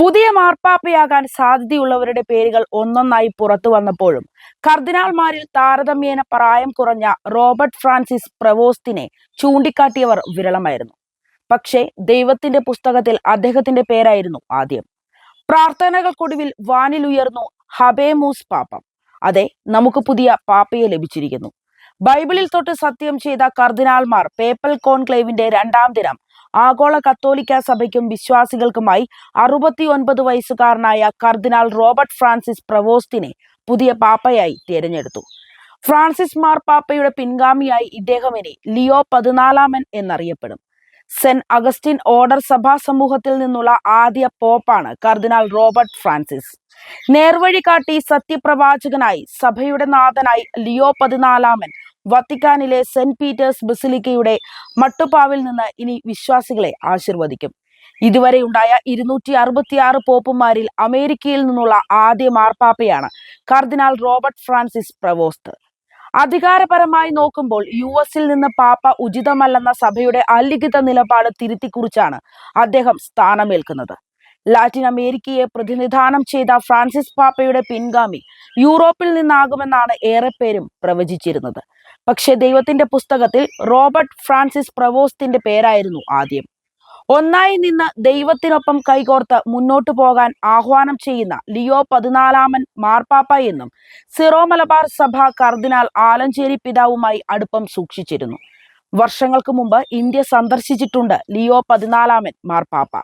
പുതിയ മാർപ്പാപ്പയാകാൻ സാധ്യതയുള്ളവരുടെ പേരുകൾ ഒന്നൊന്നായി പുറത്തു വന്നപ്പോഴും കർദിനാൾമാരിൽ താരതമ്യേന പ്രായം കുറഞ്ഞ റോബർട്ട് ഫ്രാൻസിസ് പ്രവോസ്തിനെ ചൂണ്ടിക്കാട്ടിയവർ വിരളമായിരുന്നു. പക്ഷേ ദൈവത്തിന്റെ പുസ്തകത്തിൽ അദ്ദേഹത്തിന്റെ പേരായിരുന്നു ആദ്യം. പ്രാർത്ഥനകൾക്കൊടുവിൽ വാനിലുയർന്നു ഹബേമൂസ് പാപ്പം. അതെ നമുക്ക് പുതിയ പാപ്പയെ ലഭിച്ചിരിക്കുന്നു. ബൈബിളിൽ തൊട്ട് സത്യം ചെയ്ത കർദിനാൾമാർ പേപ്പൽ കോൺക്ലേവിന്റെ രണ്ടാം ദിനം. ആഗോള കത്തോലിക്ക സഭയ്ക്കും വിശ്വാസികൾക്കുമായി അറുപത്തി ഒൻപത് വയസ്സുകാരനായ കർദിനാൾ റോബർട്ട് ഫ്രാൻസിസ് പ്രവോസ്തിനെ പുതിയ പാപ്പയായി തിരഞ്ഞെടുത്തു. ഫ്രാൻസിസ് മാർ പാപ്പയുടെ പിൻഗാമിയായി ഇദ്ദേഹം ഇനി ലിയോ പതിനാലാമൻ എന്നറിയപ്പെടും. സെന്റ് അഗസ്റ്റിൻ ഓർഡർ സഭാ സമൂഹത്തിൽ നിന്നുള്ള ആദ്യ പോപ്പാണ് കർദിനാൾ റോബർട്ട് ഫ്രാൻസിസ്. നേർവഴി കാട്ടി സത്യപ്രവാചകനായി സഭയുടെ നാഥനായി ലിയോ പതിനാലാമൻ വത്തിക്കാനിലെ സെന്റ് പീറ്റേഴ്സ് ബസിലിക്കയുടെ മട്ടുപ്പാവിൽ നിന്ന് ഇനി വിശ്വാസികളെ ആശീർവദിക്കും. ഇതുവരെ ഉണ്ടായ ഇരുന്നൂറ്റി അറുപത്തിയാറ് പോപ്പുമാരിൽ അമേരിക്കയിൽ നിന്നുള്ള ആദ്യ മാർപ്പാപ്പയാണ് കർദിനാൾ റോബർട്ട് ഫ്രാൻസിസ് പ്രവോസ്ത്. അധികാരപരമായി നോക്കുമ്പോൾ യു എസിൽ നിന്ന് പാപ്പ ഉചിതമല്ലെന്ന സഭയുടെ അലിഖിത നിലപാട് തിരുത്തിക്കുറിച്ചാണ് അദ്ദേഹം സ്ഥാനമേൽക്കുന്നത്. ലാറ്റിൻ അമേരിക്കയെ പ്രതിനിധാനം ചെയ്ത ഫ്രാൻസിസ് പാപ്പയുടെ പിൻഗാമി യൂറോപ്പിൽ നിന്നാകുമെന്നാണ് ഏറെ പേരും പ്രവചിച്ചിരുന്നത്. പക്ഷേ ദൈവത്തിന്റെ പുസ്തകത്തിൽ റോബർട്ട് ഫ്രാൻസിസ് പ്രവോസ്തിന്റെ പേരായിരുന്നു ആദ്യം. ഒന്നായി നിന്ന് ദൈവത്തിനൊപ്പം കൈകോർത്ത് മുന്നോട്ടു പോകാൻ ആഹ്വാനം ചെയ്യുന്ന ലിയോ പതിനാലാമൻ മാർപ്പാപ്പ എന്നും സിറോ മലബാർ സഭ കർദിനാൾ ആലഞ്ചേരി പിതാവുമായി അടുപ്പം സൂക്ഷിച്ചിരുന്നു. വർഷങ്ങൾക്ക് മുമ്പ് ഇന്ത്യ സന്ദർശിച്ചിട്ടുണ്ട് ലിയോ പതിനാലാമൻ മാർപ്പാപ്പ.